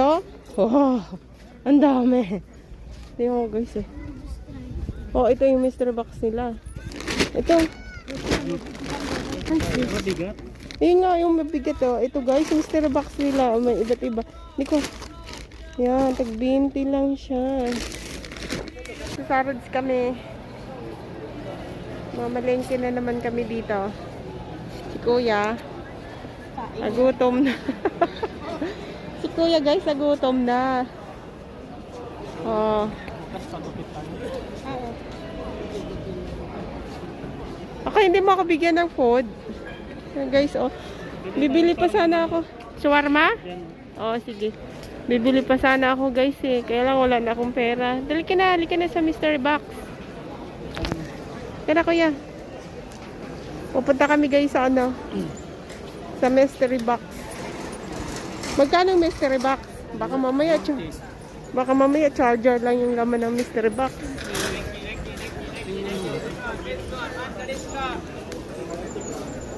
Ito? Wow! Ang dami. Tingnan mo guys eh. Oh, ito yung Mr. Box nila. Ito. Mabigat. Yun nga yung mabigat oh. Ito guys, Mr. Box nila. May iba't iba. Hindi ko. Yan, tag 20 lang siya. Sa Sarods kami. Mamalengke na naman kami dito. Si Kuya. Nagutom na. Kuya guys, nagutom na. Oh. Ako hindi mo ako bigyan ng food. Guys, oh. Bibili pa sana ako. Shawarma? Oo, sige. Bibili pa sana ako, guys, eh. Kaya lang wala na akong pera. Dali ka na, halika na sa Mr. Box. Kaya kuya. Pupunta kami, guys, sa ano? Sa mystery box. Magkano yung mystery box? Baka mamaya, baka mamaya charger lang yung laman ng mystery box.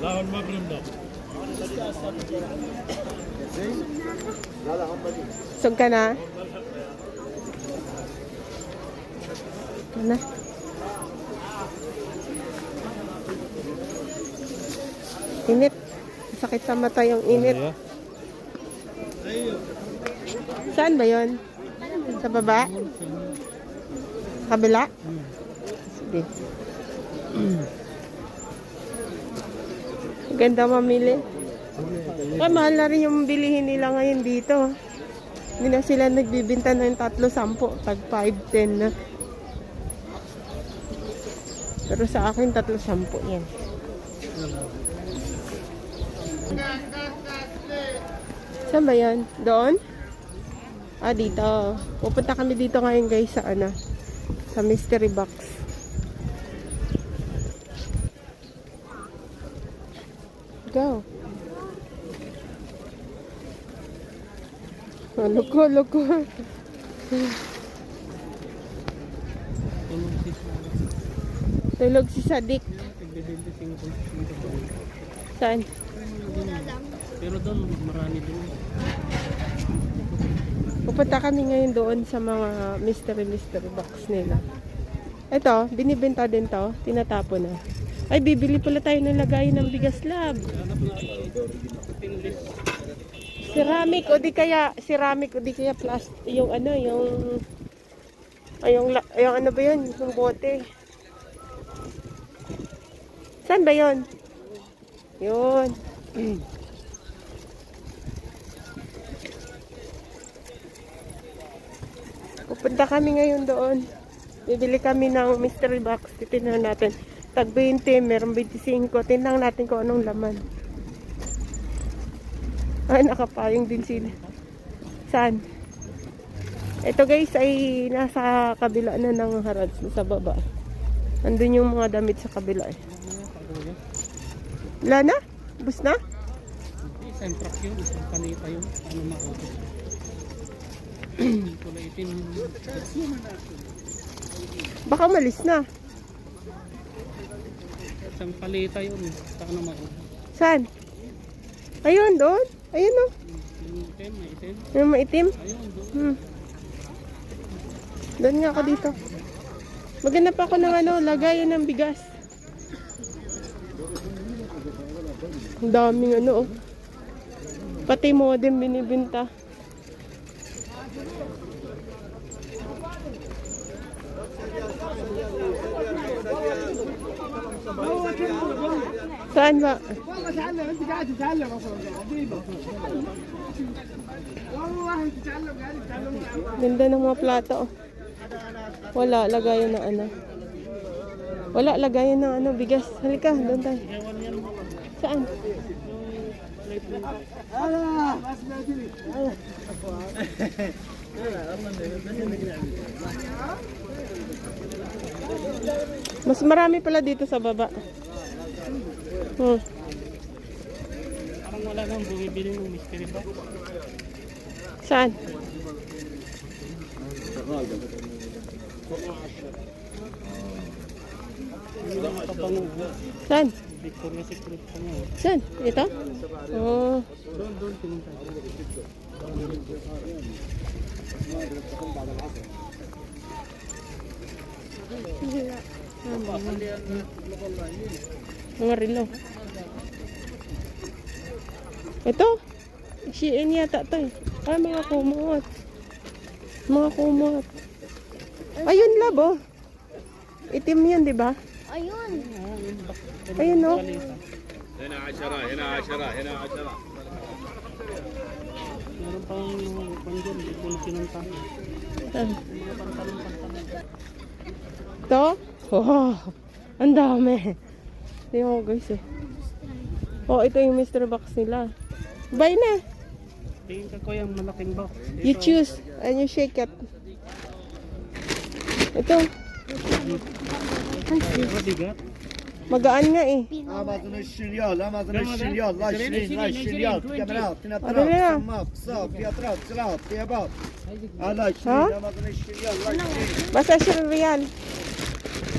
Lawan mo, Bruno. Sug ka na? Ano na? Init. Sakit sa mata yung init. Saan ba yon? Sa baba? Kabila? Sige. Ganda mamili. Ah, mahal na rin yung bilihin nila ngayon dito. Hindi na sila nagbibinta ng tatlo sampo. Tag 5, 10 na. Pero sa akin, tatlo sampo yan. Saan ba yan? Doon? Ah, dito. Pupunta kami dito ngayon guys sa ano? Sa mystery box. Go. Oh, loko, loko. Si Tulog si Sadik. Saan? Pero doon, marami din. Pupunta kami ngayon doon sa mga mystery mystery box nila. Ito, binibenta din to. Tinatapo na. Ay, bibili pala tayo ng lagayan ng bigas lab. Ceramic o di kaya ceramic o di kaya plastic yung ano yung ay yung, yung ano ba yun yung bote saan ba yun yun pupunta kami ngayon doon bibili kami ng mystery box titignan natin tag 20 meron 25 tingnan natin kung anong laman ay, nakapayong din sila. Saan? Ito guys ay nasa kabila na ng harads sa baba. Andun yung mga damit sa kabila eh. Wala na? Bus na? Isang truck yun, isang kanita yun. Ano makaupo. Kulay itim. Baka malis na. Isang palita yun. Saka na. Saan? Ayun, doon. Ayun o. Yung itim, may itim. Yung maitim. Ayun, doon. Hmm. Doon nga ako dito. Maghanap ako ng ano, lagayan ng bigas. Ang daming ano oh. Pati modem binibinta. Saan ba? والله تعلم انت قاعد تتعلم اصلا عجيبه والله انت تتعلم قاعد تتعلم Ganda ng mga plato. oh. Wala, lagayan ng ano. Wala, lagayan ng ano, bigas. Halika, doon tayo. Saan? انا ما سمعتني Mas marami pala dito sa baba. Hmm. Parang wala nang bumibili ng mystery box. Saan? Saan? Saan? Ito? Oh. Doon, doon, pinunta. Mga rilo. Ito? Shein yata to eh. Ah, mga kumot. Mga kumot. Ayun lab oh. Itim yan, di ba? Ayun. Ayun oh. Hina ashara, hina ashara, hina ashara. Meron pang pandiyan, ito yung kinantang. Ito? Oh, ang dami. Tingnan mo guys eh. Oh, ito yung Mr. Box nila. Buy na. Tingin ka ko yung malaking box. You choose and you shake it. Ito. Mabigat. Magaan nga eh. Amazon 20 riyal, Amazon 20 riyal, la 20, la 20 riyal, kamerat, tina taraf, sammak, saf, fiyatrat, silat, tiyabat. Ala 20, Ha? Amazon 20 riyal, la 20. Basta siya real.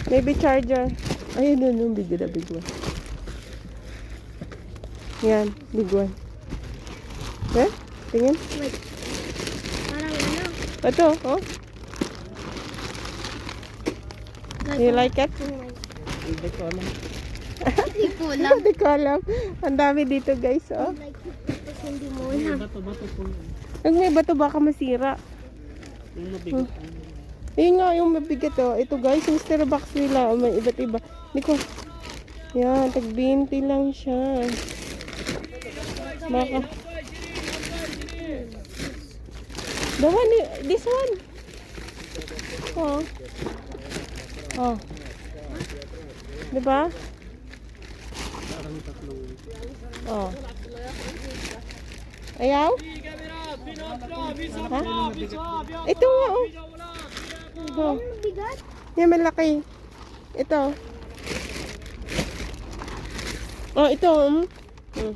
Maybe charger. Ayun, yun, yung big na big one. Yan, big one. Eh? Tingin. Parang ano. Ito, oh. You like it? Hindi ko alam. Hindi ko alam. Hindi ko alam. Ang dami dito guys, oh. Hindi mo May alam. bato-bato po. Pag may bato baka masira. Yung mabigat. Yun nga yung mabigat oh. Ito guys, yung box nila. Oh, may iba't iba. Hindi ko. Yan, tag 20 lang siya. Baka. The one, this one. Oh. Oh. Diba? Oh. Ayaw? Ha? Ito nga oh. Ito. Bigat. Yan, malaki. Ito. Oh, ito. Um. Hmm.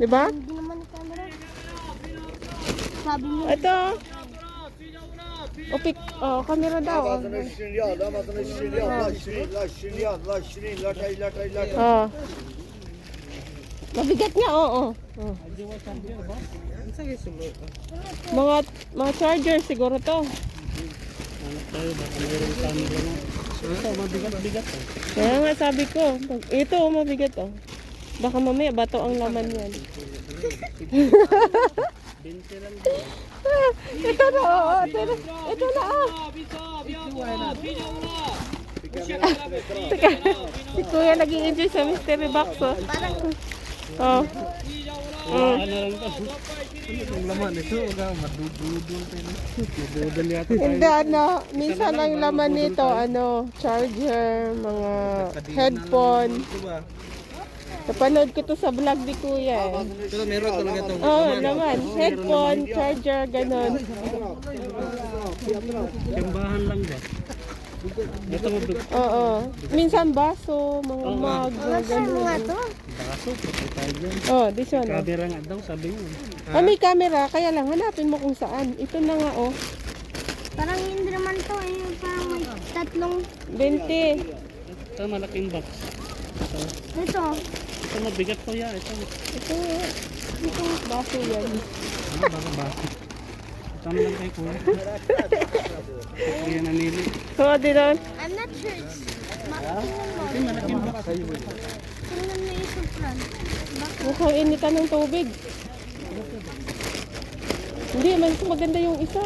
Diba? Hindi naman yung camera. Sabi mo. Ito. O, pic. Oh, camera daw. Oh. Amazon 20 riyal, Amazon 20 riyal, la 20, la 20 riyal, la 20, la tay, la tay, la tay. oh. Mabigat nga, oo. Oh, oh. Mga, mga charger siguro to. Ito, mabigat-bigat. Oh. Kaya nga sabi ko, pag- ito oh, mabigat oh. Baka mamaya bato ang laman yan. 20 lang. Ito na, oo, ito na, ito na, ah. Teka, si Kuya naging enjoy sa mystery box, oh. Oh. Ano lang to? Ang laman ito, madududol yata tayo. Hindi, ano, minsan ang laman nito, ano, charger, mga headphone. Napanood ko to sa vlog ni Kuya, eh. Pero meron talaga to. Oo, oh, naman. Headphone, charger, ganon. Simbahan lang ba? Ito mabigat. Oo. Minsan baso, mga mug, mga ganon. to? Baso, patay tayo dyan. Oh, this one. Oh. Camera nga daw, sabi mo. Ah, may camera, kaya lang hanapin mo kung saan. Ito na nga, oh. Parang hindi naman to eh. Parang may tatlong 20. Ito, malaking box. Ito, ito. ito mabigat to yan. Ito, Ito, ito, baso yan. ano baka baso. Tama lang kay kuya. Kuya nanili. So, dinan. I'm not sure. It's Tingnan mo. Ito, malaking box. Tingnan mo yung supran. Mukhang initan ng tubig. Hindi, mas maganda yung isa.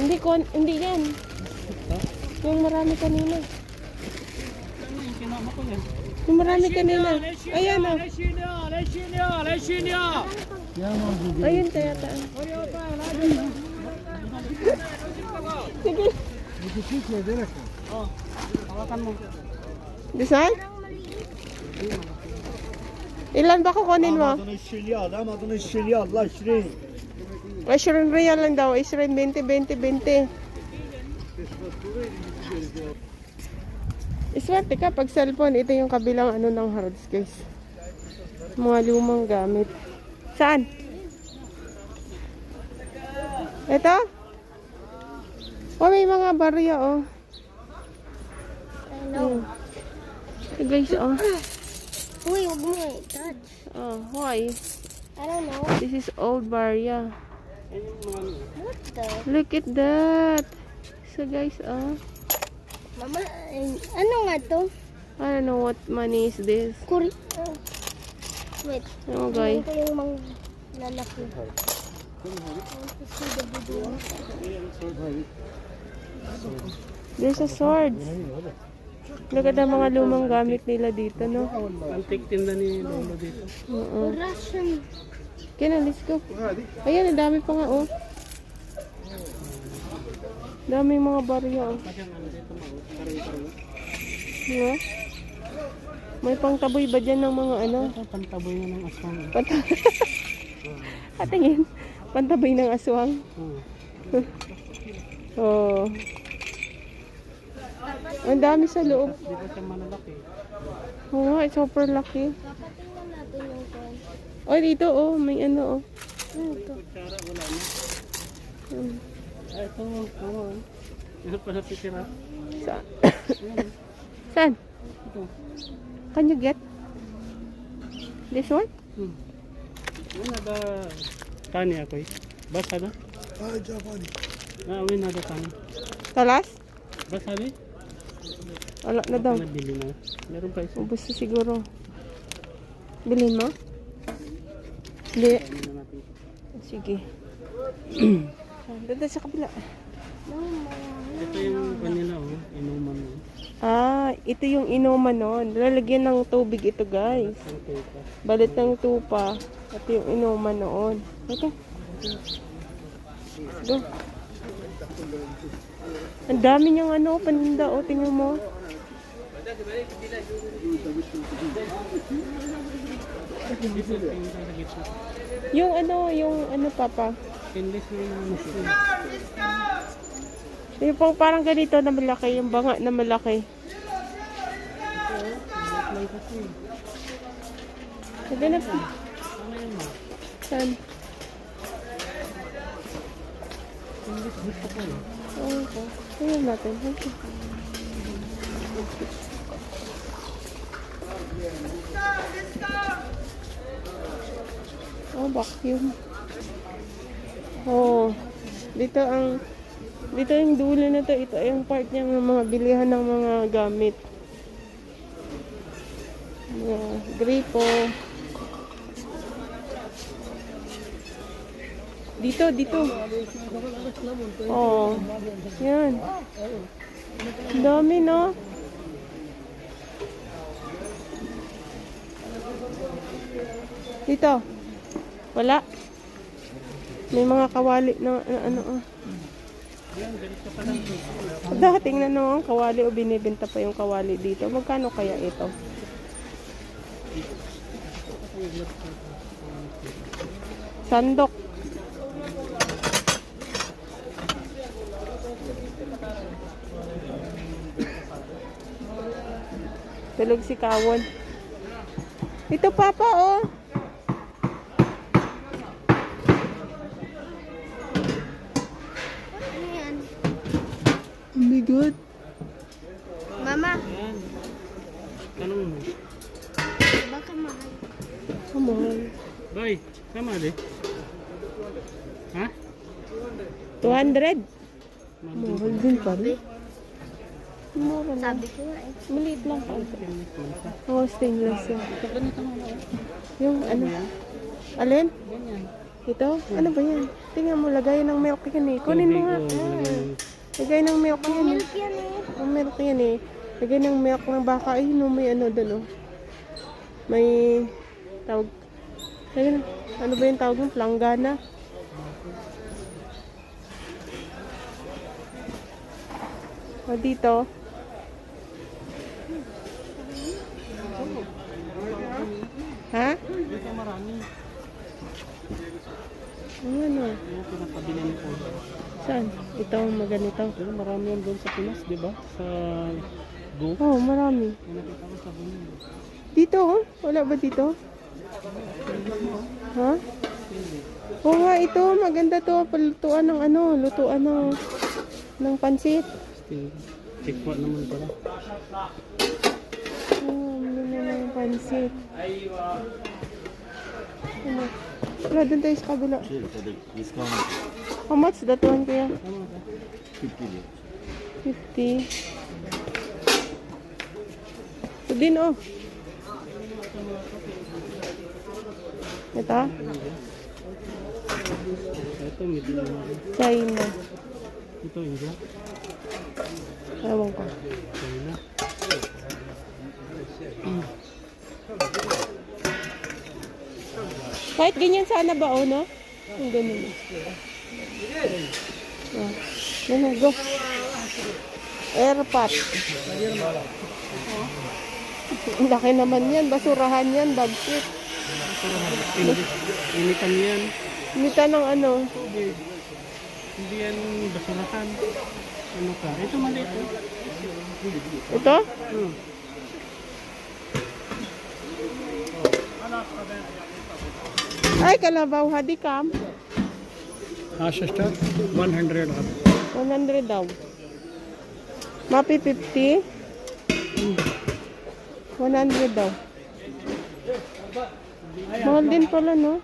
Hindi ko, hindi yan. Yung marami kanina. Ano yung kinama ko yan? Yung marami kanina. Ayan oh. Ayun kaya ta. Sige. Hawakan mo. Design? Ilan ba kukunin mo? Amazon 20 riyal, Amazon 20 riyal, la 20. 20 real lang daw. 20, 20, 20, 20. Iswerte ka pag cellphone. Ito yung kabilang ano ng hard disk guys. Mga lumang gamit. Saan? Ito? Oh, may mga barya oh. Hmm. Ito guys oh. Uy, huwag mo eh. Touch. Oh, why? I don't know. This is old Varia. What the? Look at that. So guys, oh. Mama, eh, ano nga to? I don't know what money is this. Kuri... oh. Wait. Oh, guys. Ito yung mga lalaki. There's a sword. Look at the mga lumang gamit nila dito, no? Antik tinda ni Lolo dito. Oo. Russian. Kaya na, let's go. Ayan, ang dami pa nga, oh. Dami mga barya. Diba? May pangtaboy ba dyan ng mga ano? Pantaboy nga ng aswang. Panta- Patingin. Pantaboy ng aswang. Oo. Oh. Ang dami sa loob. Di ba siya malalaki? Oo nga, super laki. Papatingnan natin yung coin. Oh, dito, oh. May ano, oh. Ano to? Kutsara, wala na. Ah, ito, oo. Ito pa sa titira. Sa Saan? Ito. Can you get this one? Hmm. Ano da tani ako eh. Basa na? Ah, Japan. Ah, awin na da tani. Talas? Basa ni? Wala na daw. Nabili na. Meron pa isa. Ubus na siguro. Bilhin mo? Hindi. Na. Sige. Doon sa kabila. Ito yung kanila oh. Inuman mo. Ah, ito yung inuman nun. Lalagyan ng tubig ito, guys. Balit ng tupa. Ito yung inuman noon. Ito. Ito. Ang dami niyang ano, paninda. O, tingnan mo. Yung ano, yung ano, papa. Stainless na yung ano siya. Yung pang parang ganito na malaki. Yung banga na malaki. Sabi na po. Saan? Oo po. Tingnan natin. Okay. Oh, vacuum. Oh, dito ang dito yung dulo na to. Ito yung part niya ng mga bilihan ng mga gamit. Mga gripo. Dito, dito. Oh. Yan. Dami, no? Dito. Wala. May mga kawali na na- ano ah. Dating na no, kawali o binibenta pa yung kawali dito. Magkano kaya ito? Sandok. Tulog si Kawon. Ito papa oh. 200 eh. Ha? 200? Mahal din pa rin. Mura lang. Sabi ko eh. Lang pa. Oo, oh, stainless yun. Ganito mga Yung ano? ano? Alin? Ito? Ano ba yan? Tingnan mo, lagay ng milk yan eh. Kunin mo nga. Lagay ng milk yan eh. Milk yan eh. Ang milk yan eh. Lagay ng milk ng baka. Ay, oh, may ano doon oh. May tawag na. Ano ba yung tawag ng planggana? O dito. Ha? Dito marami. Ano? Yung pinapabili ni Paul. Saan? Ito, maganito. Pero marami yan doon sa Pinas, di ba? Sa Go. Oh, marami. Yung nakita ko sa Bunyo. Dito, oh. Wala ba dito? Ha? Oo nga, ito. Maganda to. Palutuan ng ano. Lutuan ng, ng pansit. Check po naman pala. Oh, ang ganda ng pansit. Pansit. Ano? Wala, doon tayo sa kabila. How much that one kaya? 50 lira. 50. Ito din oh. Ito? Ito, na. China. Ito, India. Ewan ko. China. Kahit ganyan sana ba, oh, no? Yung ganun. Oh. Yan na, go. Airpot. Ang laki naman yan. Basurahan yan, bagsit. Initan yan. Mita ng ano. Hindi yan basurahan. Ano ka? Ito maliit. oh. Ito? Hmm. Ay, kalabaw hadikam. Asha start, 100 up. 100 daw. Mapi 50. 100 daw. Mahal din pala, no?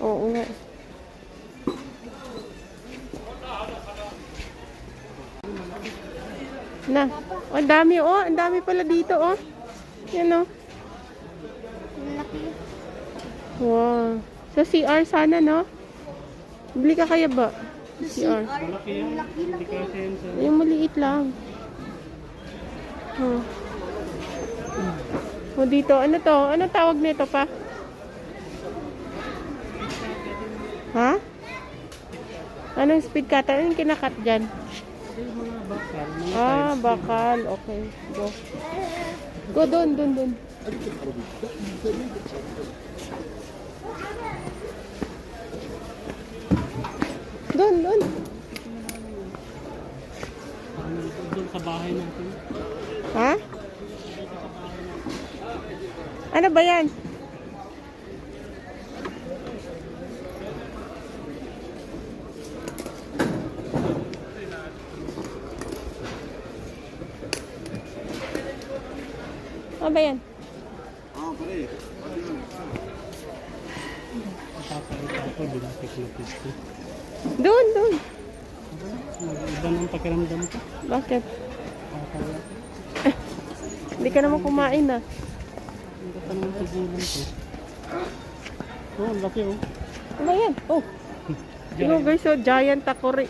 Oo nga. Na. Oh, ang dami oh. Ang dami pala dito oh. Yan oh. Wow. Sa CR sana, no? Bili ka kaya ba? Sa CR. Malaki yan. Yung maliit lang. Huh. O dito, ano to? Ano tawag nito pa? Ha? Anong speed cutter? Anong kinakat dyan? Mga bakal, mga Ah, bakal. Okay. Go. Go doon, doon, doon. Doon, doon. doon sa bahay natin. Ha? Ano ba yan? Ano ba yan? Ako, bilang technology. Doon, doon. Iba ng pakiramdam ko. Bakit? Papalit. Hindi ka naman kumain ah. Ang gata naman sa gulang ko. Oh, ang laki oh. Ano yan? Oh. Ito guys, oh, giant takori.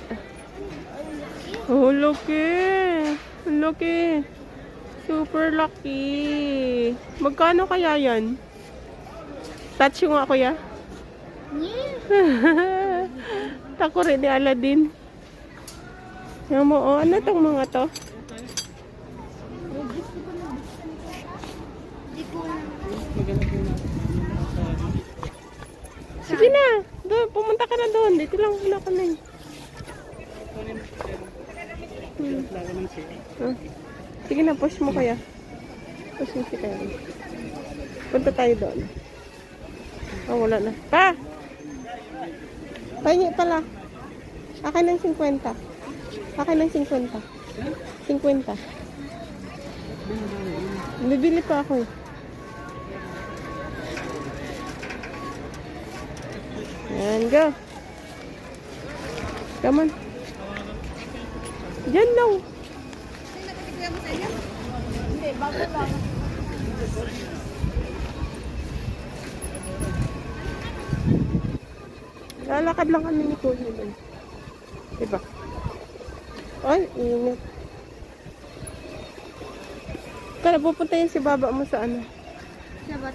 Oh, laki. Laki. Super laki. Magkano kaya yan? Touch yung ako ya. Yeah. takori ni Aladdin. Yan mo, oh, ano tong mga to? Hindi ko alam. Maganda po natin. Sige na. Doon, pumunta ka na doon. Dito lang muna kami. Laga ng siya. Ah. Sige na, push mo kaya. Push mo si Kaya. Punta tayo doon. Oh, wala na. Pa! Pahingi pala. Akin ng 50. Akin ng 50. 50. Bibili pa ako eh. Yan, go. Come on. Diyan lang. Hindi, bago lang. Lalakad lang kami ni Kuya doon. Diba? Ay, init. Kaya pupunta yun si baba mo sa ano? Sa